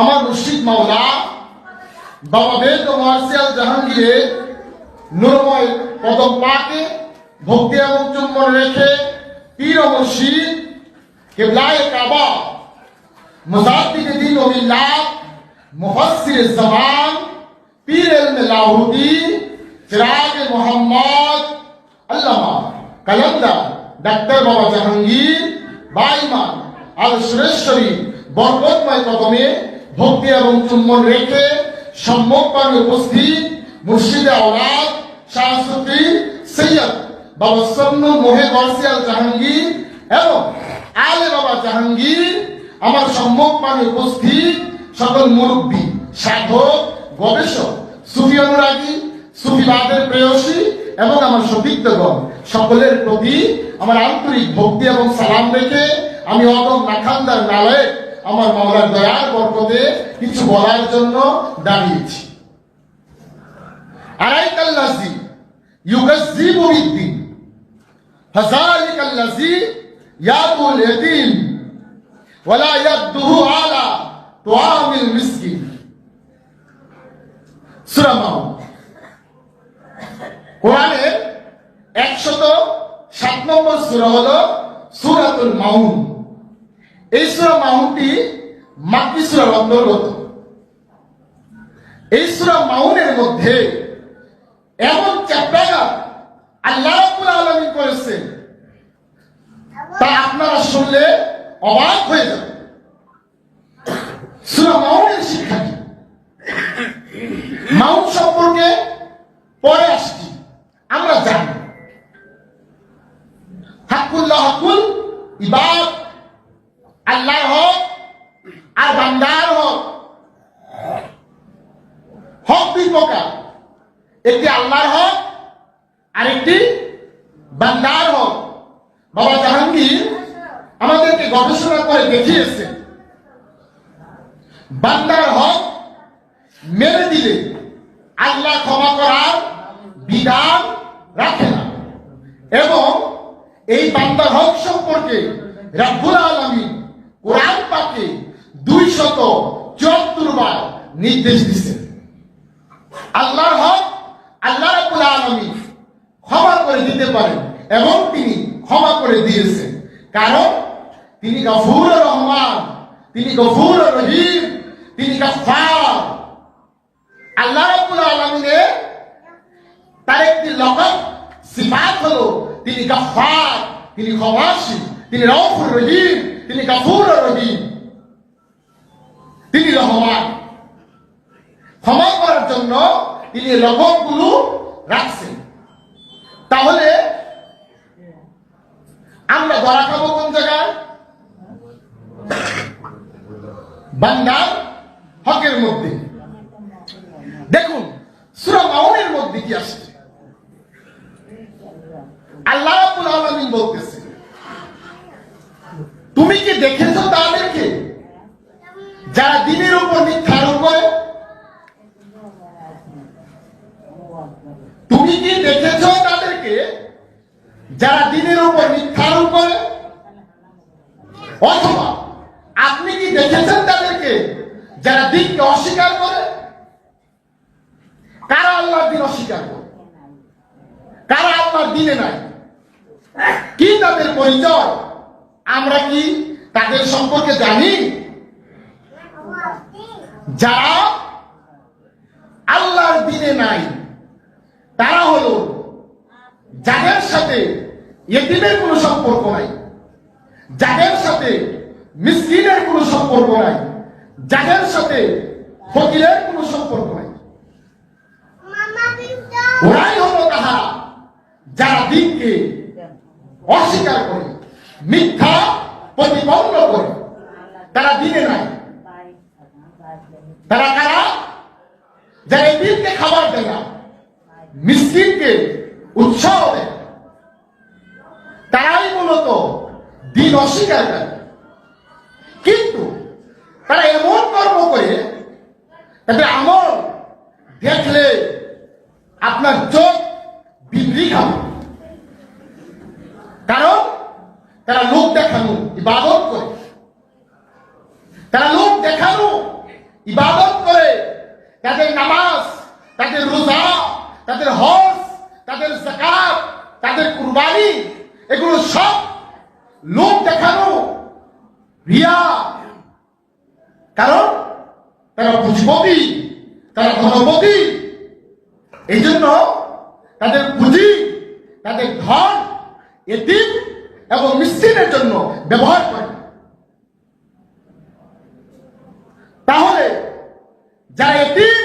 আমার মুর্শিদ মাওলা বাবা বেদ ও মার্শাল জাহাঙ্গীরের নুরময় কদম পাকে ভক্তি এবং চুম্বন রেখে পীর ও মুর্শিদ কেবলায় কাবা, মুজাদ্দিদ দিন ও মিল্লাত মুফাসসির জামান, পীর ইলম লাহুদি চিরাগ মোহাম্মদ, আল্লামা কালান্দার ডাক্তার বাবা জাহাঙ্গীর, বাইমান আল সুরেশ্বরী বরকতময় কদমে ভক্তি এবং চুম্বন রেখে সম্মুখপানে উপস্থিত মুর্শিদে আওলাদ শাহসুফি সৈয়দ বাবা সন্নু মোহে বর্ষিয়াল জাহাঙ্গীর এবং আলে বাবা জাহাঙ্গীর আমার সম্মুখপানে উপস্থিত সকল মুরব্বী, সাধক, গবেষক, সুফি অনুরাগী, সুফিবাদের প্রেয়সী এবং আমার সতীর্থগণ, সকলের প্রতি আমার আন্তরিক ভক্তি এবং সালাম রেখে আমি অদম নাখান্দার নালয়ে আমার মামলার দয়ার বরকতে কিছু বলার জন্য দাঁড়িয়েছি। আড়াইকাল্লাজি ইউগাজ্জিবু বিদ্দিন। ফাযালিকাল্লাজি ইয়াকুল ইয়াতীম। ওয়ালা ইয়াদুহু আলা তুআমিল মিসকিন। সূরা মাউন একশত সাত নম্বর সূরা হলো সূরাতুল মাউন। এই সূরা মাউনটি মাক্কি সূরার অন্তর্গত মাউনের মধ্যে এমন চ্যাপ্টার আল্লাহ রাব্বুল আলামিন করেছেন তা আপনারা শুনলে অবাক হয়ে যাবে সূরা মাউনের শিক্ষা কি? মাউন সম্পর্কে পরে আসছি। আমরা জানি। হাকুল্লাহ হাকুল, ইবাদ আল্লাহর হক বান্দার হক। হক দুই প্রকার। একটি আল্লাহর হক আর একটি বান্দার হক। বাবা জাহাঙ্গীর আমাদেরকে গবেষণা করে দেখিয়েছে, বান্দার হক মেরে দিলে আল্লাহ ক্ষমা করার বিধান রাখে না। এবং এই বান্দার হক সম্পর্কে রাব্বুল আলামিন কোরআন পাকে দুই শত চুয়াত্তর নির্দেশ দিচ্ছেন আল্লাহর হক আল্লাহ রাব্বুল আলামিন ক্ষমা করে দিতে পারেন এবং তিনি ক্ষমা করে দিয়েছেন। কারণ তিনি গফুর রহমান, তিনি গফুর রহিম, তিনি গফার আল্লাহ রাব্বুল আলামিনের তার একটি লকব সিফাত হলো তিনি গফার তিনি ক্ষমাশীল, তিনি রউফুর রহিম, তিনি গফুর রহিম। তিনি রহমান। ক্ষমা করার জন্য তিনি লকবগুলো রাখছেন। তাহলে আমরা ধরা খাব কোন জায়গায়? বান্দার হকের মধ্যে। দেখুন, সূরা মধ্যে কি আসছে? আল্লাহ রাব্বুল আলামিন বলতেছে, তুমি কি দেখেছ তাদেরকে? যারা দিনের উপর মিথ্যা আরোপ করে, তুমি কি দেখেছ তাদেরকে? যারা দিনের উপর আরোপ করে, অথবা আপনি কি দেখেছেন তাদেরকে? যারা দিনকে অস্বীকার করে, কারা আল্লাহর দিন অস্বীকার করে? কারা আল্লাহর দিনে নাই? কি তাদের পরিচয়? আমরা কি তাদের সম্পর্কে জানি? যারা আল্লাহর দিনে নাই, তারা হলো যাদের সাথে এতিমের কোনো সম্পর্ক নাই, যাদের সাথে মিসকিনের কোনো সম্পর্ক নাই, যাদের সাথে ফকিরের কোনো সম্পর্ক নাই। ওরাই হলো তাহা যারা দিনকে অস্বীকার করে, মিথ্যা প্রতিপন্ন করে। তারা দিনে নাই। তারা কারা? যারা এই দিনকে খাবার দেয় না মিসকিনকে উৎসাহ দেয় তারাই মূলত দিন অস্বীকার করে। কিন্তু তারা এমন কর্ম করে, তাদের আমল দেখলে আপনার চোখ খাবে কারণ তারা লোক দেখানো, ইবাদত করে। তারা লোক দেখানো, ইবাদত করে তাদের নামাজ তাদের রোজা তাদের হজ তাদের জাকাত তাদের কুরবানি এগুলো সব লোক দেখানো রিয়া। কারণ তারা পুঁজিপতি তারা ধনপতি এই জন্য তাদের পুঁজি, তাদের ধন এতিম এবং মিসকিনের জন্য ব্যবহার করে। তাহলে যারা এতিম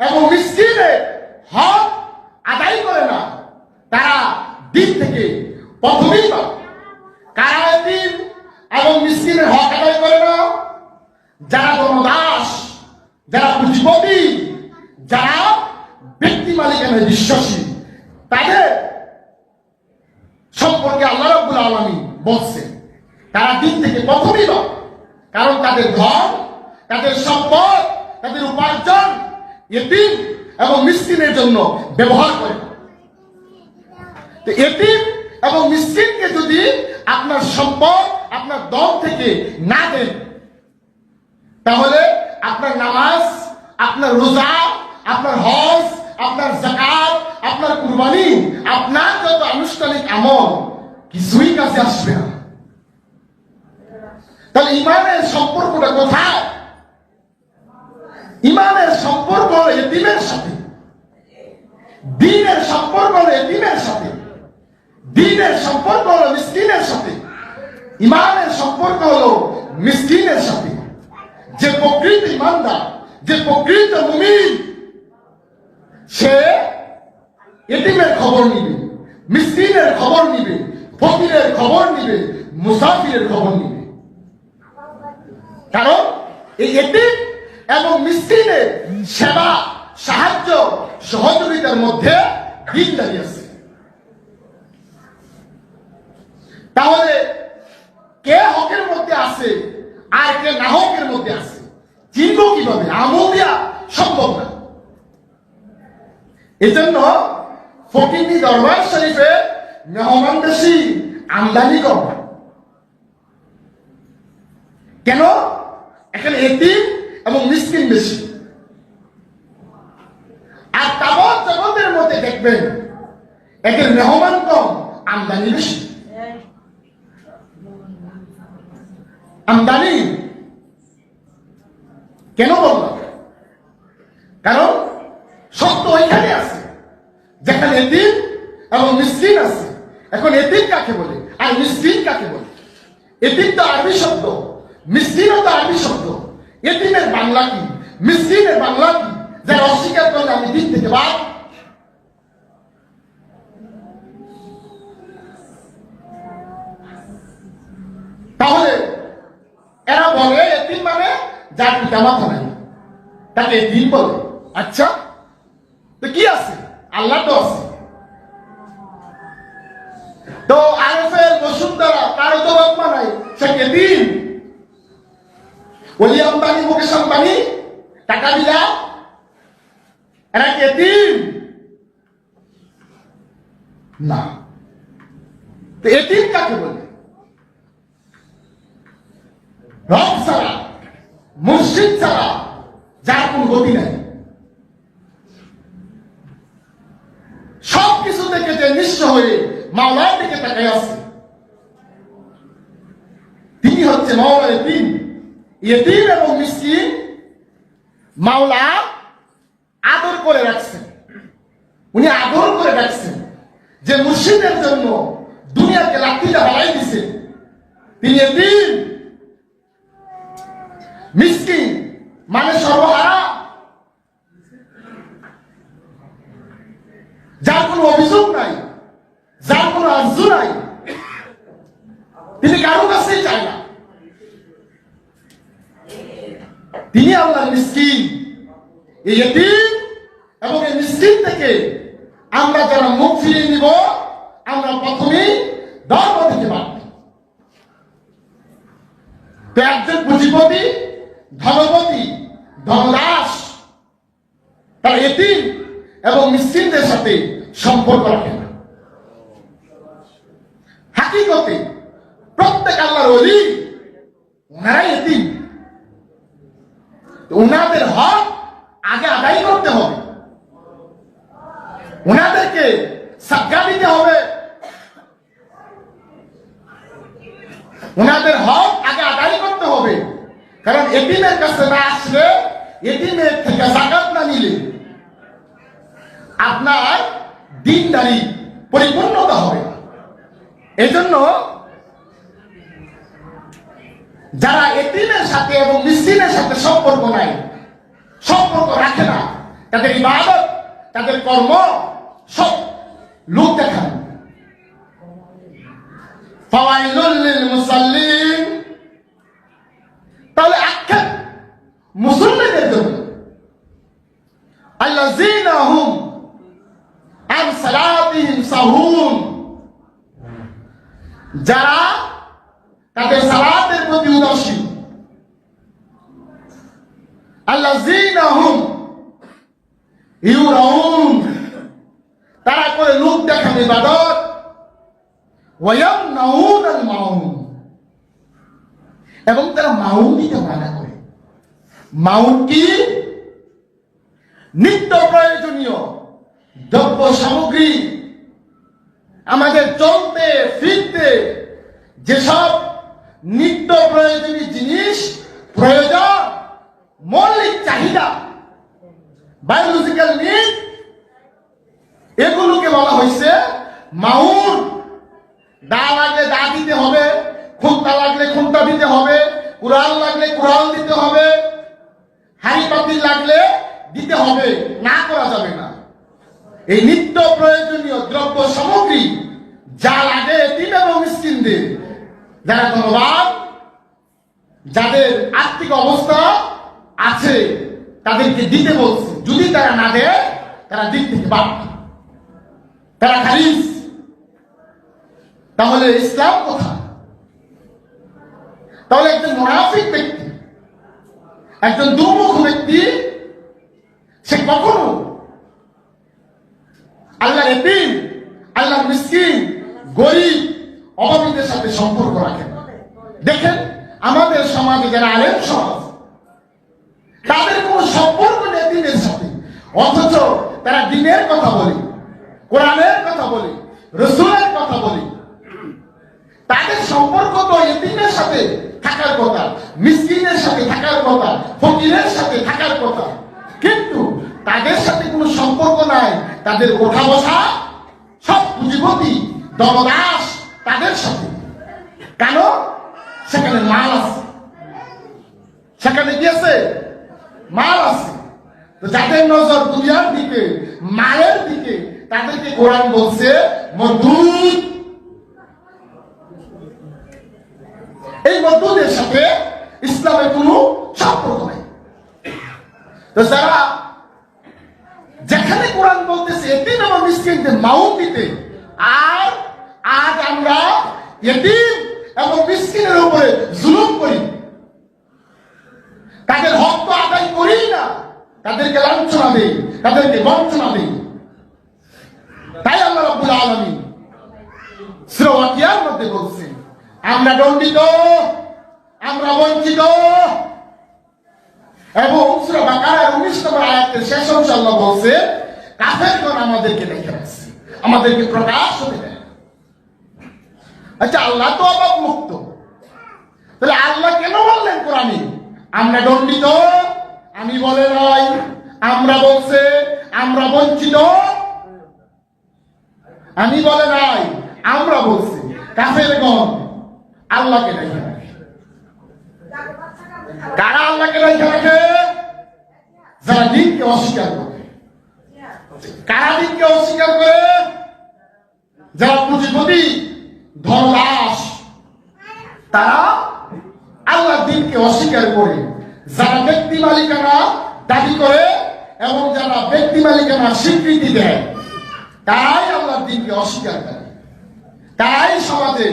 এবং মিসকিনের হক আদায় করে না, তারা দিন থেকে প্রথমেই পাবে কারা এতিম এবং মিসকিনের হক আদায় করে না যারা জনদাস যারা পুঁজিপতি যারা ব্যক্তি মালিকানায় বিশ্বাসী তাদের সম্পর্কে আল্লাহ রাব্বুল আলামিন বলছেন তারা দিন থেকে প্রথমেই পাবে কারণ তাদের ধন, তাদের সম্পদ, তাদের উপার্জন এতিম এবং মিসকিনের জন্য ব্যবহার করে। তো এতিম এবং মিসকিনকে যদি আপনার সম্পদ, আপনার দম থেকে না দেন, তাহলে আপনার নামাজ, আপনার রোজা, আপনার হজ, আপনার জাকাত আপনার কুরবানি, আপনার যত আনুষ্ঠানিক আমল কিছুই কাছে আসবে না। তাহলে ইমানের সম্পর্কটা কোথায়? ইমানের সম্পর্ক এতিমের সাথে। দিনের সম্পর্ক হলো এতিমের সাথে। দিনের সম্পর্ক হলো মিসকিনের সাথে। ইমানের সম্পর্ক হলো মিসকিনের সাথে। যে প্রকৃত ইমানদার, যে প্রকৃত মুমিন, সে এতিমের খবর নিবে, মিসকিনের খবর নিবে, ফকিরের খবর নিবে, মুসাফিরের খবর নিবে। কারণ এই এতিম এবং মিসকিনের সেবা, সাহায্য, সহযোগিতার মধ্যে দিন দাঁড়িয়ে আছে তাহলে কে হকের মধ্যে আছে আর কে না হকের মধ্যে আছে? চিনব কীভাবে? আমল দিয়া সম্ভব না। এজন্য ফকিনি দরবার শরীফে মেহমান বেশি আমদানি কম কেন? এখানে এতিম এবং মিসকিন বেশি। আর তাবৎ জগতের মধ্যে দেখবেন, এদের মেহমান কম, আমদানি বেশি। আমদানি কেন বললাম? কারণ সত্য ওইখানে আছে, যেখানে এতিম এবং মিসকিন আছে। এখন এতিম কাকে বলে? আর মিসকিন কাকে বলে? এতিম তো আরবি শব্দ। মিসকিনও তো আরবি শব্দ এতিমের বাংলা কি? মিসকিনের বাংলা কি? যারা অস্বীকার করলে আমি দিন থেকে বাদ। তাহলে এরা বলে এতিম মানে যার পিতা মাথা নাই। তাকে এতিম বলে। আচ্ছা তো কি আছে? আল্লাহ তো আছে। তো আরফের বসুন্ধরা কারও তো বাপমা নাই সে এতিম ওলি আম্বানি, মুকেশ আম্বানি, টাকা দিলা? এরা এতিম না। এতিম কাকে বলে? রব ছাড়া মসজিদ ছাড়া যার কোন গতি নাই। সব কিছু থেকে যে নিঃস্ব হয়ে মাওলার দিকে তাকাই আছে। তিনি হচ্ছে মাওলা এতিম এতিম এবং মিসকিন মাওলা আদর করে রাখছেন। উনি আদর করে রাখছেন যে মুর্শিদের জন্য দুনিয়াকে লাঠিটা হারাই দিছে। তিনি এতিম মিসকিন মানে সর্বহারা। যার কোনো অভিযোগ নাই, যার কোনো আর্য নাই, তিনি কারও কাছেই চায় না তিনি আল্লাহ মিসকিন। এই এবং এই মিসকিন থেকে আমরা যারা মুখ ফিরিয়ে নিব, আমরা প্রথমেই ধর্ম দিতে পারব একজন পুঁজিপতি, ধনপতি, ধনদাস, তার এতিম এবং মিসকিনদের সাথে সম্পর্ক রাখে না। হাকিকতে প্রত্যেক আল্লাহর অলি ওনারাই এতিম। ওনাদের হক আগে আদায় করতে হবে। ওনাদেরকে সাজ্ঞা দিতে হবে। ওনাদের হক আগে আদায় করতে হবে। কারণ এটিমের কাছে না আসলে এটিমের থেকে জাকাত না নিলে আপনার দিনদারি পরিপূর্ণতা হবে। এজন্য যারা এতিমের সাথে এবং মিসকিনের সাথে সম্পর্ক নাই, সম্পর্ক রাখে না। তাদের ইবাদত, তাদের কর্ম সব লোক দেখান। মুসাল্লিন তাহলে আক্ষেপ মুসল্লিদের জন্য। আল্লাযীনা হুম আন সালাতিহিম সাহুন। যারা তাদের সালাতের প্রতি উদাসীন তারা করে লোক দেখান ইবাদত। এবং তারা মাউন দিতে মানা করে। মাউন কি? নিত্য প্রয়োজনীয় দ্রব্য সামগ্রী। আমাদের চলতে, ফিরতে, যেসব নিত্য প্রয়োজনীয় জিনিস, প্রয়োজন, মৌলিক চাহিদা বায়োলজিক্যাল নিড এগুলোকে বলা হয়েছে মাউন দা লাগলে দা দিতে হবে খুঁটা লাগলে খুঁটা দিতে হবে কুড়াল লাগলে কুড়াল দিতে হবে, হাড়ি পাতিল লাগলে দিতে হবে, না করা যাবে না। এই নিত্য প্রয়োজনীয় দ্রব্য সামগ্রী যা লাগে এতিম এবং মিসকিনদের। যারা ধনবান যাদের আর্থিক অবস্থা আছে, তাদেরকে দিতে বলছে। যদি তারা না দেয়, তারা দিক থেকে বাদ তারা খারিজ। তাহলে ইসলাম কোথায়? তাহলে একজন মুনাফিক ব্যক্তি, একজন দুর্মুখ ব্যক্তি, সে কখনো আল্লাহ এতিম আল্লাহ মিসকিন, গরিব অভাবীদের সাথে সম্পর্ক রাখেন। দেখেন, আমাদের সমাজে যারা আলেম সমাজ, তাদের কোনো সম্পর্ক নেই দিনের সাথে। অথচ তারা দিনের কথা বলে, কোরআনের কথা বলে, রসুলের কথা বলে। তাদের সম্পর্ক তো এতিমের সাথে থাকার কথা, মিসকিনের সাথে থাকার কথা, ফকিরের সাথে থাকার কথা। কিন্তু তাদের সাথে কোনো সম্পর্ক নাই, তাদের ওঠা বসা, সব পুঁজিপতি, দলদাস তাদের সাথে। কেন? সেখানে মাল আছে। সেখানে আছে মাল আছে। যাদের নজর দুনিয়ার দিকে মায়ের দিকে, তাদেরকে কোরআন বলছে মধুর এই মধ্যদের সাথে ইসলামের কোনো সম্পর্ক নেই। তো যারা যেখানে কোরআন বলতেছে, এতিম এবং মিসকিনদের মাউন দিতে এতিম এবং মিসকিনের উপরে জুলুম করি তাদের হক তো আদায় করি না তাদেরকে লাঞ্ছনা দেই তাদেরকে বঞ্চনা দেই তাই আল্লাহ রাব্বুল আলামিন সূরা ওয়াকিয়ার মধ্যে বলছে আমরা দণ্ডিত আমরা বঞ্চিত এবং সূরা বাকারার 19 নম্বর আয়াতের শেষ অংশ আল্লাহ বলছে কাফেরগণ আমাদেরকে দেখে রাখছে আমাদেরকে প্রকাশ হতে দেয় না। আচ্ছা আল্লাহ তো অভাব মুক্ত তাহলে আল্লাহ কেন বললেন কোরআনে আমরা দণ্ডিত আমি বলে নয় আমরা বলছে বঞ্চিত আমি বলে নাই, আমরা বলছি কাফেরগণ আল্লাহকে দেখে রাখে কারা আল্লাহকে দেখে রাখে? যারা দিনকে অস্বীকার করে। কারা দিনকে অস্বীকার করে? যারা পুঁজিপতি ধনদাস, তারা আল্লাহ দিনকে অস্বীকার করে। যারা ব্যক্তি মালিকানা দাবি করে এবং যারা ব্যক্তি মালিকানা স্বীকৃতি দেয় তারাই আল্লাহর দিনকে অস্বীকার করে। তাই সমাজে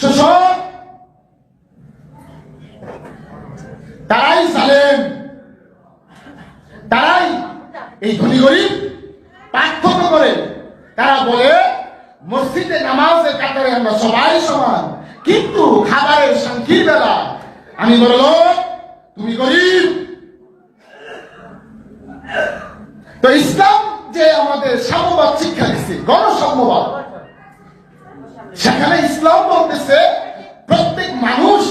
শোষক তারাই জালেম তারাই এই ধনী গরিব পার্থক্য করে তারা বলে, মসজিদে নামাজের কাতারে আমরা সবাই সমান, কিন্তু খাবারের শান্তির বেলা, আমি বলল তুমি গরিব। তো ইসলাম যে আমাদের সাম্যবাদ শিক্ষা দিচ্ছে গণসাম্যবাদ, সেখানে ইসলাম বলতেছে, প্রত্যেক মানুষ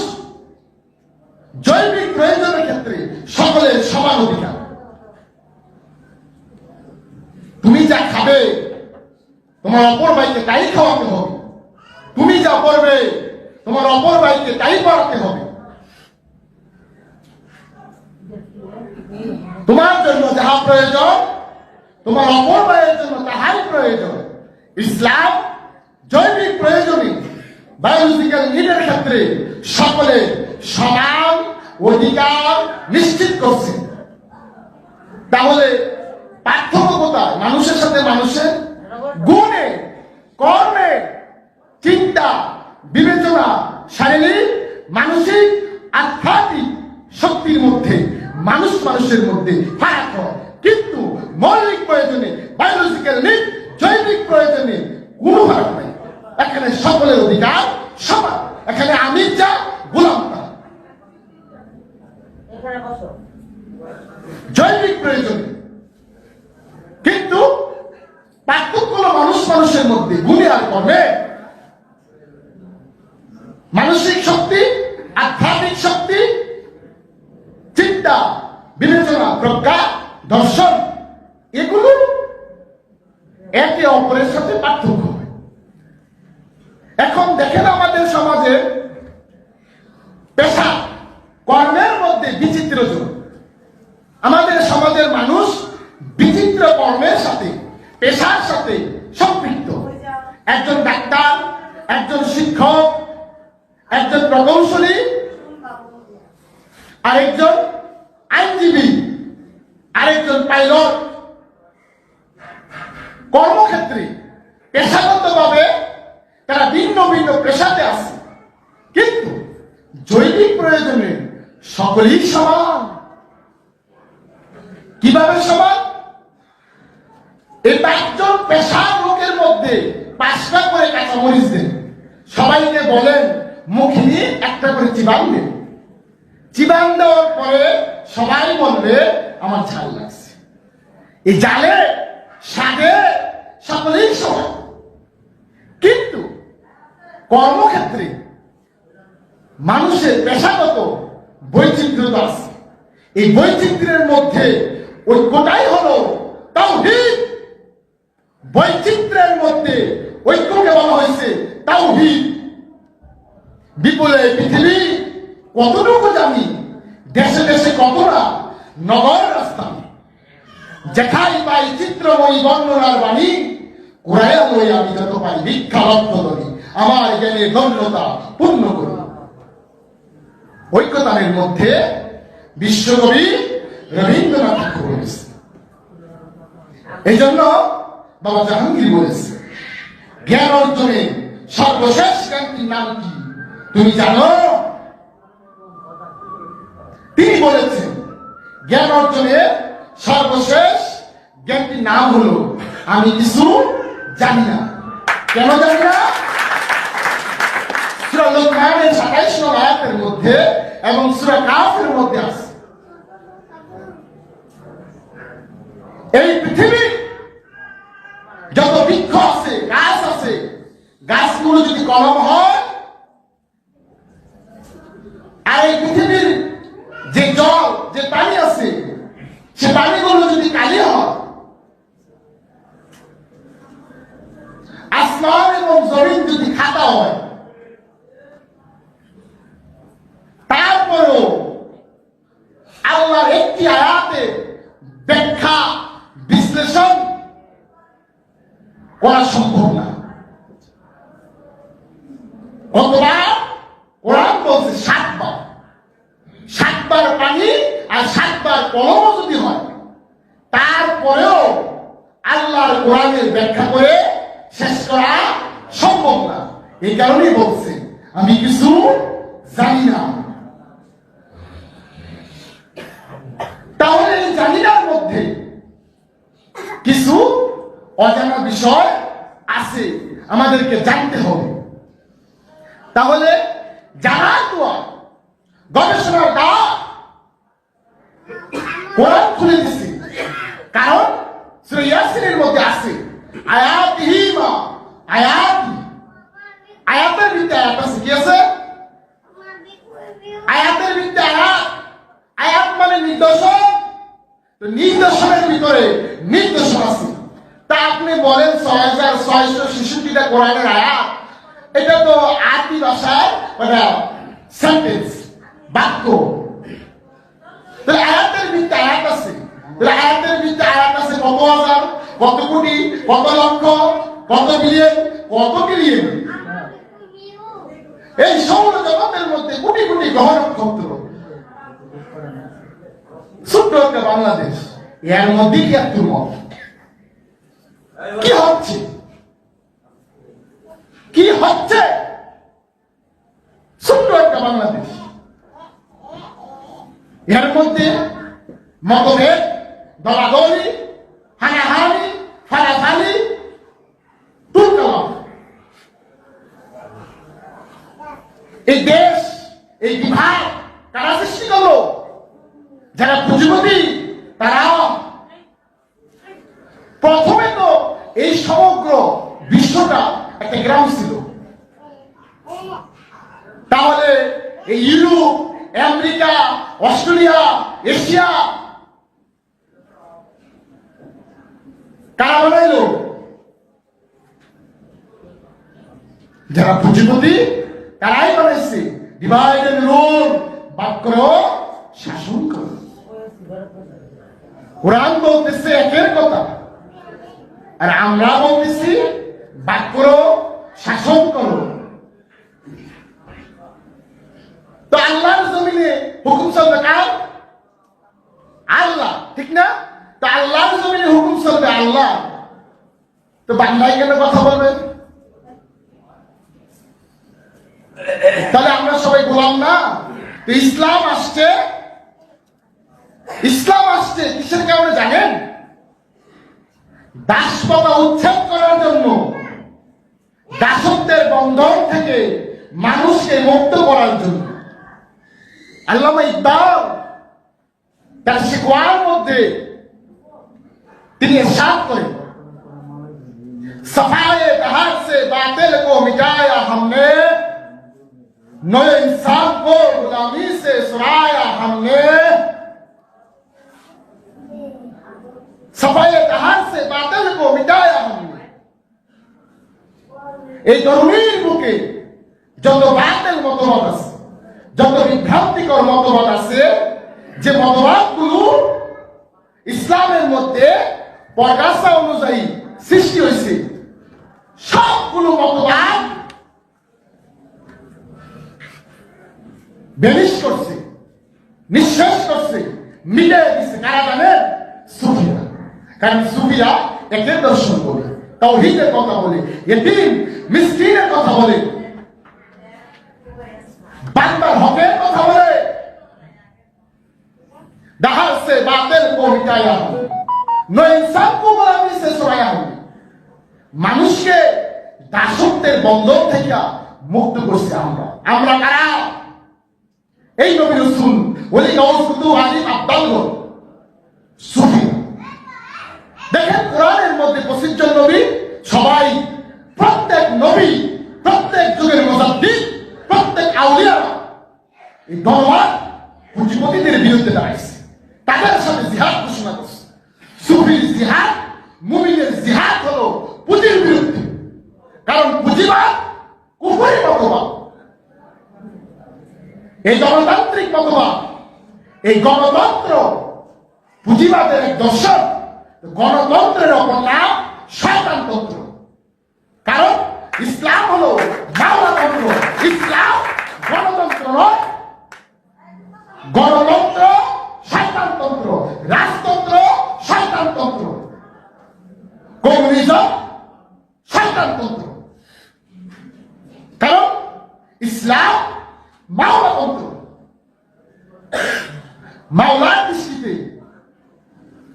জৈবিক প্রয়োজনের ক্ষেত্রে সকলের সমান অধিকার। তুমি যা খাবে, তোমার অপর ভাইকে তাই খাওয়াতে হবে। তুমি যা পড়বে, তোমার অপর ভাইকে তাই পড়াতে হবে। তোমার জন্য যাহা প্রয়োজন, তোমার অপর জন্য তাহাই প্রয়োজন। ইসলাম, জৈবিক প্রয়োজনে বায়োলজিক্যাল নিডের ক্ষেত্রে সকলে সমান অধিকার নিশ্চিত করছে। তাহলে পার্থক্য মানুষের সাথে মানুষের, গুণে, কর্মে, চিন্তা, বিবেচনা, শারীরিক, মানসিক, আধ্যাত্মিক শক্তির মধ্যে মানুষ মানুষের মধ্যে ফারাক হয়। কিন্তু মৌলিক প্রয়োজনে বায়োলজিক্যাল নিড জৈবিক প্রয়োজনে কোনো ফারাক নাই। এখানে সকলের অধিকার সমান। এখানে আমি যা গোলাম তা। জৈবিক প্রয়োজনে। কিন্তু পার্থক্য মানুষ মানুষের মধ্যে গুণে আর কমে। মানসিক শক্তি আধ্যাত্মিক শক্তি চিন্তা, বিবেচনা, প্রজ্ঞা, দর্শন, এগুলো একে অপরের সাথে পার্থক্য এখন দেখেন আমাদের সমাজে পেশা, কর্মের মধ্যে বিচিত্র যোগ। আমাদের সমাজের মানুষ বিচিত্র কর্মের সাথে, পেশার সাথে সম্পৃক্ত। একজন ডাক্তার, একজন শিক্ষক, একজন প্রকৌশলী, আরেকজন আইনজীবী, আরেকজন পাইলট। কর্মক্ষেত্রে পেশাগতভাবে তারা ভিন্ন ভিন্ন পেশাতে আছে। কিন্তু জৈবিক প্রয়োজনে সকলেই সমান। কীভাবে সমান? এই পাঁচজন পেশার লোকের মধ্যে পাঁচটা করে কাঁচামরিচ দেন। সবাইকে বলেন, মুখ নিয়ে একটা করে চিবান দেন। চিবান দেওয়ার পরে সবাই বলবে, আমার ঝাল লাগছে। এই জালে স্বাদে সকলেই সমান কিন্তু কর্মক্ষেত্রে মানুষের পেশাগত বৈচিত্র্যতা আছে। এই বৈচিত্র্যের মধ্যে ঐক্যটাই হলো তাওহীদ। বৈচিত্র্যের মধ্যে ঐক্যকে বলা হয়েছে তাওহীদ। বিপুলে পৃথিবী কতটুকু জানি দেশে দেশে কতটা নগর রাস্তা। যেখাই পাই চিত্রময়ী বর্ণনার বাণী লই আমি যত পাই ভিক্ষা লব্ধ করি আমার ধন্যতা পূর্ণ করি। ঐক্যতানের মধ্যে বিশ্বকবি রবীন্দ্রনাথ ঠাকুর বলেছে এই জন্য বাবা জাহাঙ্গীর বলেছে, জ্ঞান অর্জনের সর্বশেষ জ্ঞানটির নাম কি? তুমি জানো? তিনি বলেছেন, জ্ঞান অর্জনের সর্বশেষ জ্ঞানটির নাম হলো, আমি কিছু জানি না। কেন জানি না? সাতাইশ আয়াতের মধ্যে এবং সূরা কাফের মধ্যে আছে। এই পৃথিবী যত বৃক্ষ আছে, গাছ আছে, গাছগুলো যদি কলম হয় আর এই পৃথিবীর যে জল যে পানি আছে সে পানিগুলো যদি কালি হয় আসমান এবং জমিন যদি খাতা হয় তারপরও আল্লাহর একটি আয়াতে ব্যাখ্যা বিশ্লেষণ করা সম্ভব না কতবার কোরআন বলছে সাতবার সাতবার পানি আর সাতবার কলম যদি হয় তারপরেও আল্লাহর কোরআনের ব্যাখ্যা করে শেষ করা সম্ভব না এই কারণেই বলছে আমি কিছু জানি না তাহলে এই জানিনার মধ্যে কিছু অজানা বিষয় আছে, আমাদেরকে জানতে হবে। তাহলে জানার দোয়া, গবেষণার দ্বার কোরআন খুলে দিছি সূরা ইয়াসিনের মধ্যে আছে, আয়াতি আয়াতের ভিতরে আয়াত আছে, কি আছে? আয়াতের ভিতরে আয়াত আয়াত মানে তো নির্দেশনের ভিতরে নির্দেশন আছে। আপনি বলেন ছয় হাজার ছয়শো ছেষট্টিটা কোরআনের আয়াত? এটা তো আরবি ভাষায় মানে সেন্টেন্স বাক্য। আয়াতের ভিত্তি আয়াত আছে। আয়াতের ভিত্তি আয়াত আছে কত হাজার? কত কোটি? কত লক্ষ? কত বিলিয়ন কত বিলিয়ন এই সৌর জগতের মধ্যে কোটি কোটি গ্রহ নক্ষত্র। বাংলাদেশ। এর মধ্যে কি একটু মত। কি হচ্ছে? কি হচ্ছে? ছোট্ট একটা বাংলাদেশ। এর মধ্যে মতভেদ দলাদলি, হানাহানি তুলকালাম এই দেশ, এই বিভাগ, কারা সৃষ্টি করল? যারা পুঁজিপতি, তারা প্রথমে তো এই সমগ্র বিশ্বটা একটা গ্রাম ছিল। তাহলে এই ইউরোপ, আমেরিকা, অস্ট্রেলিয়া, এশিয়া, কারা বানাইলো? যারা পুঁজিপতি, তারাই বানাইছে। ডিভাইড এন্ড রুল বাক করো শাসন করো। কোরআন বলতেছে একের কথা। আর আমরা বলতেছি বাক করো শাসন করো। তো আল্লাহর জমিনে হুকুম চলবে কার? আল্লাহ, ঠিক না? তো আল্লাহর জমিনে হুকুম চলবে আল্লাহ। তো বাংলায় কেন কথা বলবেন তাহলে আমরা সবাই গোলাম না? তো ইসলাম আসছে। ইসলাম আসছে, কিসের কারণে জানেন? দাসপতা উচ্ছেদ করার জন্য দাসত্বের বন্ধন থেকে মানুষকে মুক্ত করার জন্য আল্লামা ইকবাল তার শিকওয়ার মধ্যে তিনি এরশাদ করেন सफाए दहर से बातिल को मिटाया हमने नए इंसान को गुलामी से सुराया हमने सफाए दहर से बातिल को मिटाया हमने এই তরুণীর বুকে যত বাতিল মতবাদ আছে যত বিভ্রান্তিকর মতবাদ আছে যে মতবাদগুলো ইসলামের মধ্যে পরগাছা অনুযায়ী সৃষ্টি হয়েছে সবগুলো মতবাদ বেনিশ করছে নিঃশ্বাস করছে মিলে দিছে কারা জানেন সুফিয়া কারণ সুফিরা একে দর্শন কথা বলে মিসকিনের কথা বলে, বান্দার হকের কথা বলে। নয় সরায়া মানুষকে দাসত্বের বন্ধন থেকে মুক্ত করছি আমরা। আমরা কারা? এই নবীর রসুল, ওলি গাউস কুতু আব্দাল সুফি। দেখেন কোরআনের মধ্যে প্রসিদ্ধ নবী সবাই, প্রত্যেক নবী, প্রত্যেক যুগের মুজাদ্দিদ প্রত্যেক আউলিয়া, এই দরবার পুঁজিপতিদের বিরুদ্ধে দাঁড়াইছে। তাদের সাথে জিহাদ ঘোষণা করছে। সুফির জিহাদ, মুমিনের জিহাদ হলো পুঁজির বিরুদ্ধে। কারণ পুঁজিবাদ, কুফরি মতবাদ। এই গণতান্ত্রিক মতবাদ, এই গণতন্ত্র পুঁজিবাদের এক দর্শন। গণতন্ত্রের অপর নাম শয়তানতন্ত্র কারণ ইসলাম হলো মাওলাতন্ত্র ইসলাম গণতন্ত্র নয় গণতন্ত্র শয়তানতন্ত্র রাজতন্ত্র শয়তানতন্ত্র কমিউনিজম শয়তানতন্ত্র কারণ ইসলাম মাওলাতন্ত্র মাওলার দৃষ্টিতে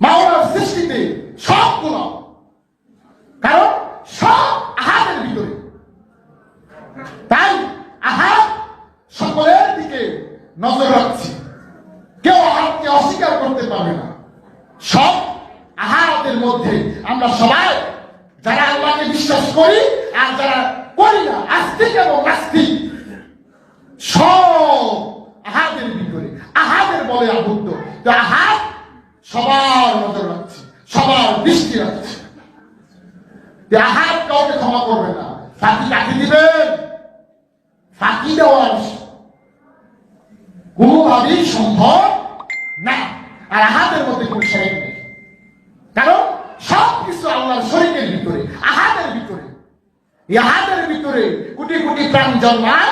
মাওলার সৃষ্টিতে সব গুণ কারণ সব আহারের ভিতরে তাই আহার সকলের দিকে নজর রাখছি কেউ আহারকে অস্বীকার করতে পারবে না সব আহার আহাদের মধ্যে আমরা সবাই যারা আল্লাহকে বিশ্বাস করি আর যারা করি না আস্তিক এবং নাস্তিক সব আহাদের ভিতরে আহাদের বলে আবদ্ধ তো আহাদ সবার নজর রাখছে সবার দৃষ্টি রাখছে আহাদ কাউকে ক্ষমা করবে না। ফাঁকি কাকে দিবেন? ফাঁকি দেওয়ার কোনোভাবেই সম্ভব না। আর আহাদের মধ্যে কোনো শরীর নেই। কারণ সব কিছু আল্লাহর শরীরের ভিতরে, আহাদের ভিতরে। এই আহাদের ভিতরে কোটি কোটি প্রাণ জন্মায়,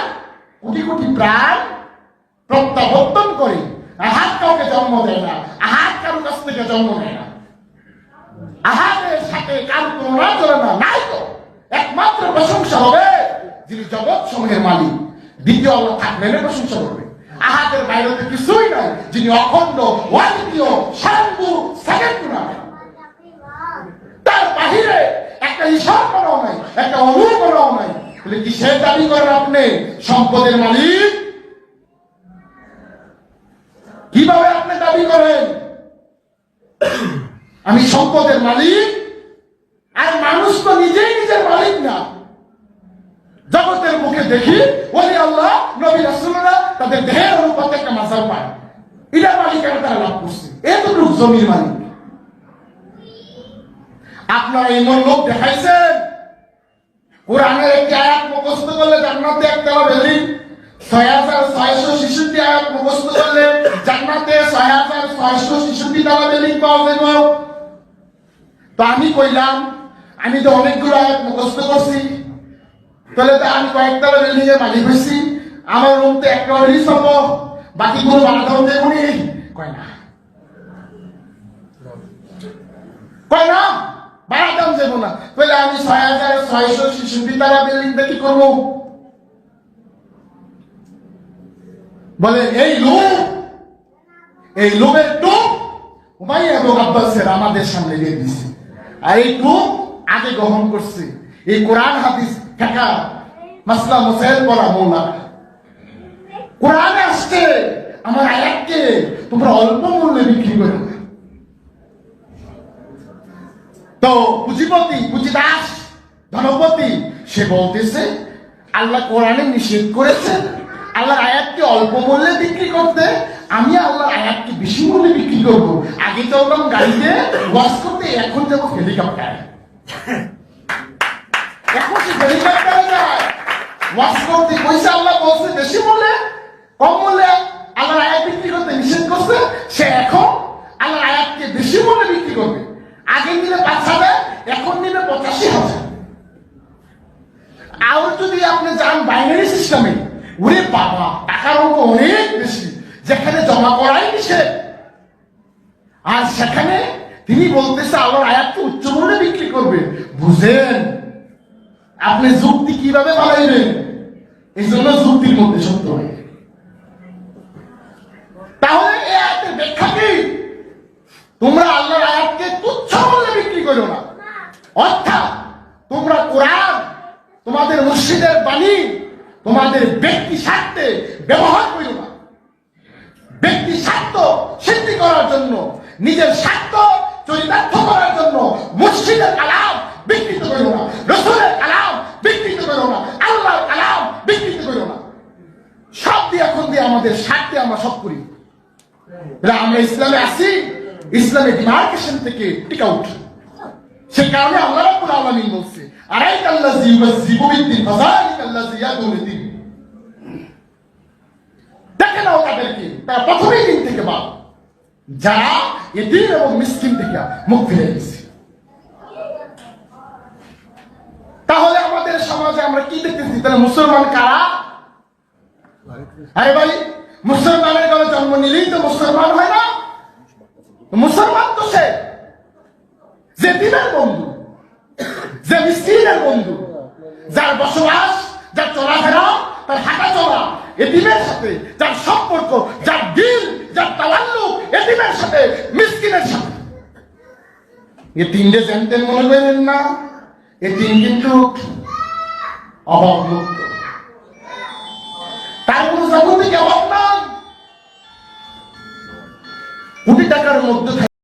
কোটি কোটি প্রাণ প্রত্যাবর্তন করে। আহাত কাউকে জন্ম দেয় না। আহাত কারও কাছ থেকে জন্ম নেয় না। আহাদের সাথে কারও তুলনা চলে না নাই। তো। একমাত্র প্রশংসা হবে যিনি জগৎ সমূহের মালিক। দ্বিতীয় আল্লাহ থাকবেন প্রশংসা করবে। আহাদের বাইরে তো কিছুই নাই যিনি অখণ্ড অদ্বিতীয় সাম্বু সেকেন্ড না তার বাহিরে একটা ঈশ্বর করাও নাই একটা অনু করাও নাই। তাহলে কিসের দাবি করেন আপনি? সম্পদের মালিক। কীভাবে আপনি দাবি করেন? আমি সম্পদের মালিক, আর মানুষ তো নিজেই নিজের মালিক না। জগতের মুখে দেখি, ওলি আল্লাহ, নবী রাসূলরা তাদের দেহের অনুপাতে একটা মাসাল পায়। এটা মালিকানা তারা লাভ করছে। এতটুকু জমির মালিক। আপনারা এমন লোক দেখাইছেন? কোরআনের একটি আয়াত মুখস্থ করলে জান্নাতে একতলা বিল্ডিং ছয় হাজার ছয়শো শিশুটি আয়াত মুখস্থ করলে জান্নাতে ছয় হাজার ছয়শো শিশুটি তলা বিল্ডিং পাওয়া যাবে তো আমি কইলাম, আমি তো অনেকগুলো আয়াত মুখস্থ করছি, তাহলে তো আমি কয়েকতলা বিল্ডিং এর মালিক হয়েছি আমার রুম তো একটা হলেই সব বাকিগুলো বানাতেও দেবনি কয় না। কয় না না। তাহলে আমি ছয় হাজার ছয়শো শিশুটি তারা বিল্ডিং দেখি করব। বলে, এই লোক, এই লোকের টোপ উমাই এবং আব্বাসের আমাদের সামনে দিয়ে দিছে। আর আগে গ্রহণ এই কোরআন, হাদিস ফেকা মাসলা, মোসাইল করা মৌলা কোরআনে আসছে, আমার আয়াতকে তোমরা অল্প মূল্যে বিক্রি করো। তো পুঁজিপতি, পুঁজিদাস, ধনপতি, সে বলতেছে, আল্লাহ কোরআনে নিষেধ করেছে, আল্লাহর আয়াতকে অল্প মূল্যে বিক্রি করতে আমি আল্লাহর আয়াতকে বেশি মূল্যে বিক্রি করব। আগে চললাম গাড়িতে ওয়াশ করতে, এখন যাব হেলিকপ্টারে এখন সে হেলিকপ্টারে যায়। ওয়াশ করতে পয়সা আল্লাহ বলছে বেশি মূল্যে, কম মূল্যে আল্লাহর আয়াত বিক্রি করতে নিষেধ করছে, সে এখন আল্লাহর আয়াতকে বেশি মূল্যে বিক্রি করবে। আগে নিলে পাঁচ হাজার, এখন নিবে পঁচাশি হাজার। আর যদি আপনি যান বাইনারি সিস্টেমে, ওরে বাবা, টাকার অঙ্ক অনেক বেশি। যেখানে জমা করাই নিষেধ। আর সেখানে তিনি বলতেছে আল্লাহর আয়াতকে উচ্চ মূল্যে বিক্রি করবে। বুঝেন? আপনি যুক্তি কীভাবে বানাইবেন? এই জন্য যুক্তির মধ্যে সত্য হয়। তাহলে এই আয়াতের ব্যাখ্যা কি? তোমরা আল্লাহর আয়াতকে তুচ্ছ মূল্যে বিক্রি করো না। অর্থাৎ তোমরা কোরআন, তোমাদের মুর্শিদের বাণী, তোমাদের ব্যক্তি স্বার্থে ব্যবহার করো না। ব্যক্তি স্বার্থ সিদ্ধি করার জন্য, নিজের স্বার্থ চরিতার্থ করার জন্য মুর্শিদের কালাম বিকৃত করো না, রসুলের কালাম বিকৃত করো না, আল্লাহর কালাম বিকৃত করো না। সব দিয়ে এখন দিয়ে আমাদের স্বার্থে আমরা সব করি। আমরা ইসলামে আসি, ইসলামে ডিমার্কেশন থেকে টিক আউট সে কারণে আল্লাহ রাব্বুল আলামিন বলছে আরাই আল্লাযী ইউযাযিবু বিদ্দিন ফাযালিকা আল্লাযী ইয়াদুল দিন দেখে নাও তাদেরকে তারা প্রথমেই দিন থেকে বাদ যারা এদিন এবং মিসকিন থেকে মুখ ফিরে গেছে তাহলে আমাদের সমাজে আমরা কি দেখতেছি? তাহলে মুসলমান কারা? আরে ভাই, মুসলমানের ঘরে জন্ম নিলেই তো মুসলমান হয় না। মুসলমান তো সে যে দিনের বন্ধু, যে মিস্ত্রিদের বন্ধু, যার বসবাস, যার চলাফেরা, তার হাঁটা চলা এদিনের সাথে, যার সম্পর্ক, যার দিল, যার তাওয়াল্লু এদিনের সাথে, মিসকিনের সাথে। এ তিনটে জানতেন মনে করেন না, এ তিন কিন্তু অভাব মুক্ত তার কোনো জগতে অভাব নাই? কোটি টাকার মধ্যে